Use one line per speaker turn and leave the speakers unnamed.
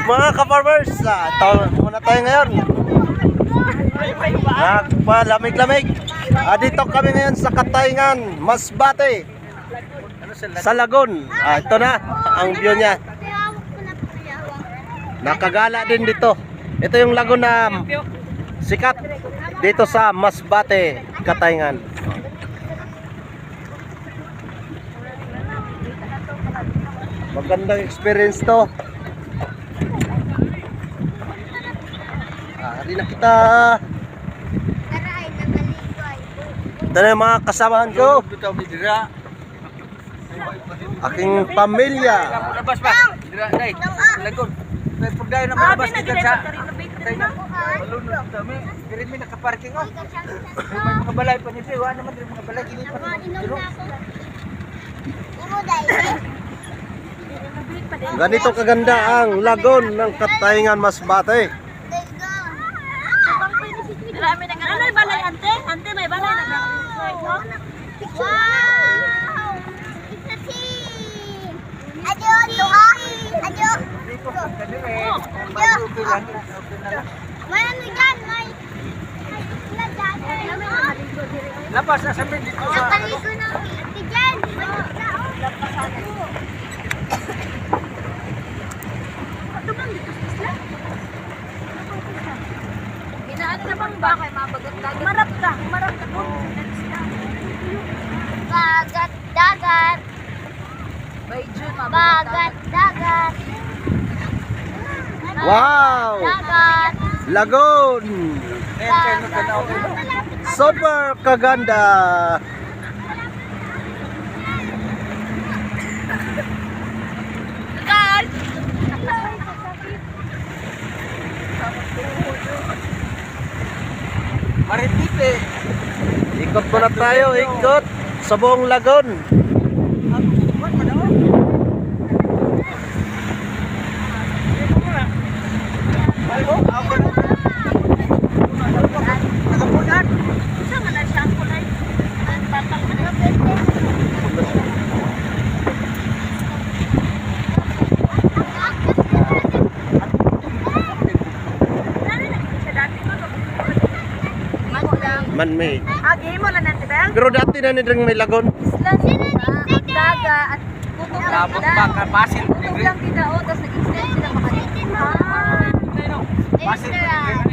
Mga ka-farmers, ah, muna tayo ngayon. Nagpalamig-lamig. Ah, dito kami ngayon sa Katayngan, Masbate. Sa Lagun. Ah, ito na ang view niya. Nakagala din dito. Ito yung lagun na sikat dito sa Masbate, Katayngan. Magandang experience to. Hari na kita. Ito na yung mga kasamahan ko. Aking pamilya.
Labas ba? Dira, dai. Lagon. Dai pagdayo na malabas dito sa. Na. Malunod dami. Diri mi nakaparking oh. May mga balay pa. Wa naman diri mga balay gili pa. Diro.
Ganito kaganda ang lagon ng Katayngan Masbate.
Marami na Ano yung balay, ante? Ante, may balay na
Wow! It's a team! Adyo, tuha! Adyo!
Dito na lang.
May ano dyan? May... Ano?
Labas na sa min dito
Ang
sa.
paligo ng ate dyan! May isda, oh.
Ginaan na bang ba kay mabagot dagat? Marap ka, marap ka po.
Bagat, dagat!
By June, mabagot
Bagat, dagat!
Wow!
Dagat!
Tanaw nila.
Super kaganda!
Maritipe.
Ikot muna tayo, ikot sa buong lagon.
What man oh? Ay, oh, ako na. Nakapunan.
Isa man na siya ko nay. Tatal man na. Nani na siya dati ko.
Man-made.
Agi mo na nanti ba?
Pero dati na nidring may lagon.
Island daga at kutob lang kita.
pa ka basil.
Kutob lang kita o tapos nag-extend sila makalitin. Ah.
Basil.